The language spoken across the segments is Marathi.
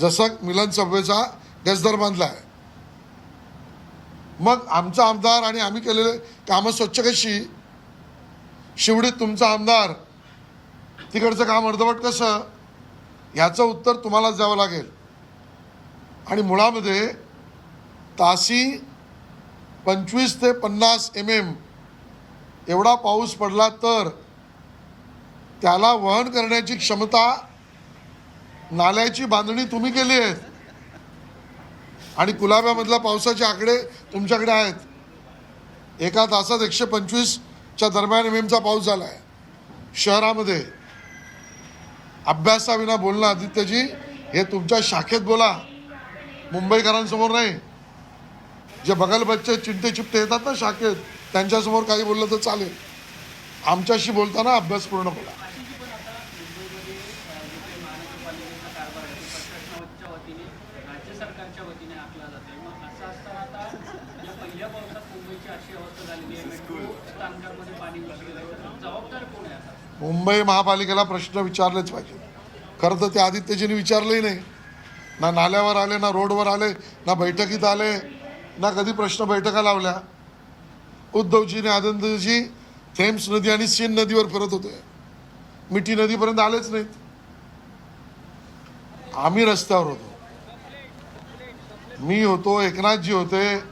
जसं मिलन सबवेचा गजदर बांधला आहे मग आमचा आमदार आणि आम्ही केलेले कामं स्वच्छ कशी? शिवडीत तुमचा आमदार तिकडचं काम अर्धवट कसं? ह्याचं उत्तर तुम्हालाच द्यावं लागेल. आणि मुळामध्ये तासी पंचवीस ते पन्नास एम एम एवढा पाऊस पडला तर त्याला वहन करण्याची क्षमता नाल्याची बांधणी तुम्ही केली आहे आणि कुलाब्यामधल्या पावसाचे आकडे तुमच्याकडे आहेत. एका तासात एकशे पंचवीसच्या दरम्यान एम एमचा पाऊस झाला आहे शहरामध्ये अभ्यासाविना बोलणं आदित्यजी हे तुमच्या शाखेत बोला. मुंबईकरांसमोर नाही. जे बगल बच्चे चिंटे चिपटे येतात ना शाखेत त्यांच्यासमोर काही बोललं तर चालेल. आमच्याशी बोलताना अभ्यास पूर्ण बोला. पहिल्या पावसात मुंबईची अशी अवस्था झालेली आहे. मेट्रो स्थानकांमध्ये पाणी घुसलेलं जबाबदार कोण आहे आता? मुंबई महापालिकेला प्रश्न विचारलेच पाहिजे. खरं तर ते आदित्यजींनी विचारलंही नाही. ना नाल्यावर आले ना रोडवर आले ना बैठकीत आले ना कधी प्रश्न बैठका लावल्या. उद्धवजीने आनंदजी थेम्स नदी आणि सीन नदीवर फिरत होते. मिठी नदीपर्यंत आलेच नाहीत. आम्ही रस्त्यावर होतो. मी होतो एकनाथजी होते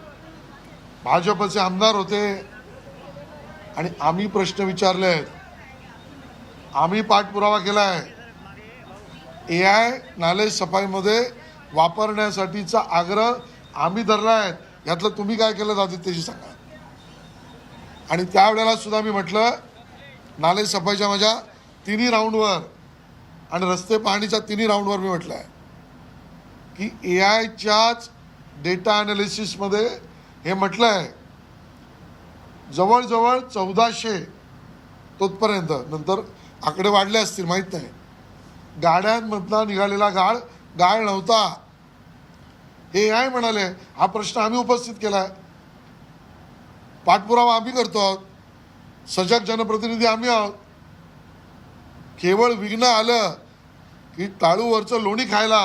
भाजपचे आमदार होते आणि आम्ही प्रश्न विचारले आहेत. आम्ही पाठपुरावा केला आहे ए आय नाले सफाईमध्ये वापरण्यासाठीचा आग्रह आम्ही धरला आहे. यातलं तुम्ही काय केलं आदित्यजी सांगा. आणि त्यावेळेला सुद्धा मी म्हटलं नाले सफाईच्या माझ्या तिन्ही राऊंडवर आणि रस्ते पाहणीच्या तिन्ही राऊंडवर मी म्हटलं आहे की ए आयच्याच डेटा ॲनालिसिसमध्ये हे म्हटलं आहे जवळजवळ चौदाशे तोपर्यंत नंतर आकडे वाढले असतील माहीत नाही. गाड्यांमधला निघालेला गाळ गाळ नव्हता. हे आय म्हणाले हा प्रश्न आम्ही उपस्थित केला आहे पाठपुरावा आम्ही करतो आहोत. सजग जनप्रतिनिधी आम्ही आहोत. केवळ विघ्न आलं की टाळूवरचं लोणी खायला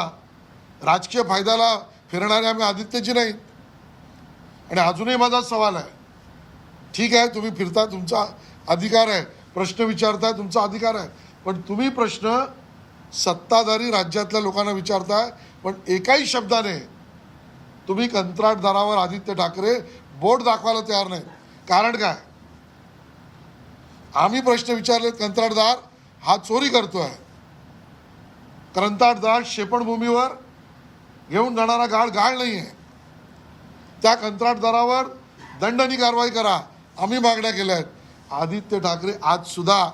राजकीय फायद्याला फिरणारे आम्ही आदित्यजी नाही आणि अजूनही माझा सवाल आहे. ठीक आहे तुम्ही फिरता तुमचा अधिकार आहे. प्रश्न विचारताय तुमचा अधिकार आहे. पण तुम्ही प्रश्न सत्ताधारी राज्यातल्या लोकांना विचारताय पण एकाही शब्दाने तुम्ही कंत्राटदारावर आदित्य ठाकरे बोट दाखवायला तयार नाही कारण काय? आम्ही प्रश्न विचारले कंत्राटदार हा चोरी करतोय. कंत्राटदार शेपणभूमीवर घेऊन जाणारा गाळ गाळ नाही आहे त्या कंत्राटदारावर दंडनी कारवाई करा. आम्ही मागण्या केल्या आहेत. आदित्य ठाकरे आज सुद्धा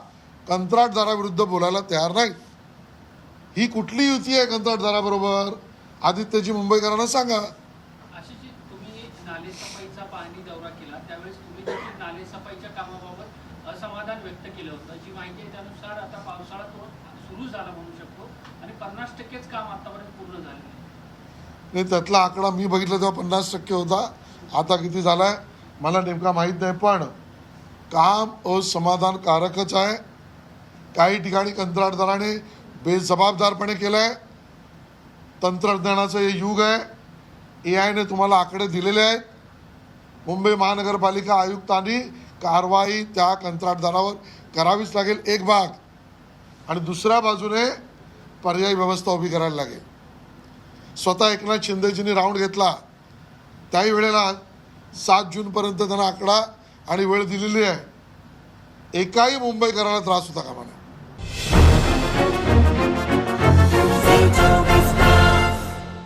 कंत्राटदाराविरुद्ध बोलायला तयार नाहीत ही कुठली युती आहे कंत्राटदाराबरोबर आदित्यजी मुंबईकरांना सांगा. नालेसफाईचा पाहणी दौरा केला. त्यावेळेस तुम्ही देखील नालेसफाईच्या कामाबाबत असमाधान व्यक्त केलं होतं. जी माहिती आहे त्यानुसार आता पावसाळा तो सुरू झाला म्हणू शकतो. आणि पन्नास टक्केच काम आतापर्यंत पूर्ण झालेलं आहे नाही त्यातला आकडा मी बघितला तेव्हा पन्नास टक्के होता. आता किती झाला आहे मला नेमका माहीत नाही पण काम असमाधानकारकच आहे. काही ठिकाणी कंत्राटदाराने बेजबाबदारपणे केलं आहे तंत्रज्ञानाचं हे युग आहे. ए आयने तुम्हाला आकडे दिलेले आहेत. मुंबई महानगरपालिका आयुक्तांनी कारवाई त्या कंत्राटदारावर करावीच लागेल एक भाग. आणि दुसऱ्या बाजूने पर्यायी व्यवस्था उभी करायला लागेल. स्वतः एकनाथ शिंदेजींनी राऊंड घेतला. त्याही वेळेला सात जूनपर्यंत त्यांना आकडा आणि वेळ दिलेली आहे. एकाही मुंबईकराला त्रास होता कामा नये.